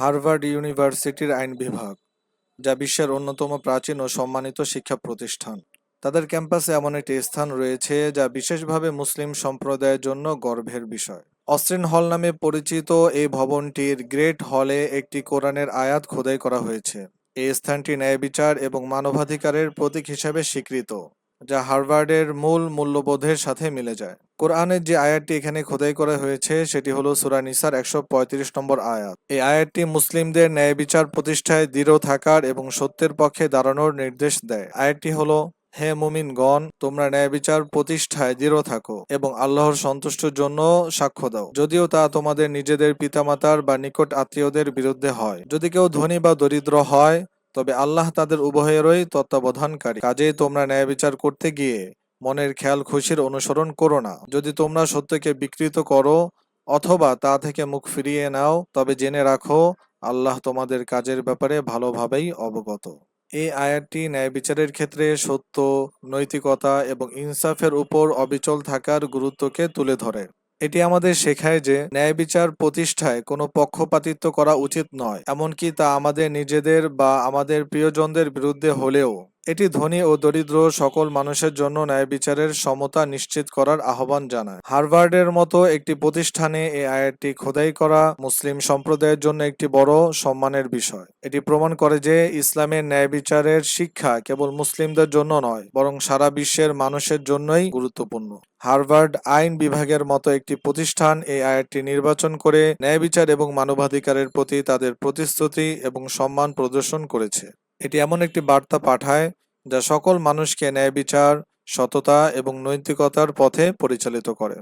Harvard ইউনিভার্সিটির আইন বিভাগ, যা বিশ্বের অন্যতম প্রাচীন ও সম্মানিত শিক্ষা প্রতিষ্ঠান। তাদের ক্যাম্পাসে এমন একটি স্থান রয়েছে যা বিশেষভাবে মুসলিম সম্প্রদায়ের জন্য গর্বের বিষয়। অস্ট্রিন হল নামে পরিচিত এই ভবনটির গ্রেট হলে একটি কোরআনের আয়াত খোদাই করা হয়েছে। এই স্থানটি ন্যায় বিচার এবং মানবাধিকারের প্রতীক হিসেবে স্বীকৃত। যা হার্ভার্ডের মূল মূল্যবোধের সাথে মিলে যায়। কোরআনের যে আয়াতটি এখানে খোদাই করা হয়েছে, সেটি হলো সুরা নিসার একশো পঁয়ত্রিশ নম্বর আয়াত। এই আয়াতটি মুসলিমদের ন্যায় বিচার প্রতিষ্ঠায় দৃঢ় থাকার এবং সত্যের পক্ষে দাঁড়ানোর নির্দেশ দেয়। আয়াতটি হলো, হে মুমিনগণ, তোমরা ন্যায় বিচার প্রতিষ্ঠায় দৃঢ় থাকো এবং আল্লাহর সন্তুষ্টের জন্য সাক্ষ্য দাও। যদিও তা তোমাদের নিজেদের পিতামাতার বা নিকট আত্মীয়দের বিরুদ্ধে হয়। যদি কেউ ধনী বা দরিদ্র হয় তবে আল্লাহ তাদের উভয়েরই তত্ত্বাবধানকারী। কাজেই তোমরা ন্যায় বিচার করতে গিয়ে মনের খেয়াল খুশির অনুসরণ করো না। যদি তোমরা সত্যকে বিকৃত করো অথবা তা থেকে মুখ ফিরিয়ে নাও, তবে জেনে রাখো, আল্লাহ তোমাদের কাজের ব্যাপারে ভালোভাবেই অবগত। এই আয়াতটি ন্যায় বিচারের ক্ষেত্রে সত্য, নৈতিকতা এবং ইনসাফের উপর অবিচল থাকার গুরুত্বকে তুলে ধরে। এটি আমাদের শেখায় যে ন্যায় বিচার প্রতিষ্ঠায় কোনো পক্ষপাতিত্ব করা উচিত নয়, এমনকি তা আমাদের নিজেদের বা আমাদের প্রিয়জনদের বিরুদ্ধে হলেও। এটি ধনী ও দরিদ্র সকল মানুষের জন্য ন্যায় বিচারের সমতা নিশ্চিত করার আহ্বান জানায়। হার্ভার্ডের মতো একটি প্রতিষ্ঠানে এই আয়াতটি খোদাই করা মুসলিম সম্প্রদায়ের জন্য একটি বড় সম্মানের বিষয়। এটি প্রমাণ করে যে ইসলামের ন্যায় বিচারের শিক্ষা কেবল মুসলিমদের জন্য নয়, বরং সারা বিশ্বের মানুষের জন্যই গুরুত্বপূর্ণ। হার্ভার্ড আইন বিভাগের মতো একটি প্রতিষ্ঠান এই আয়াতটি নির্বাচন করে ন্যায় বিচার এবং মানবাধিকারের প্রতি তাদের প্রতিশ্রুতি এবং সম্মান প্রদর্শন করেছে। এটি এমন একটি বার্তা পাঠায় যা সকল মানুষকে ন্যায় বিচার সততা এবং নৈতিকতার পথে পরিচালিত করে।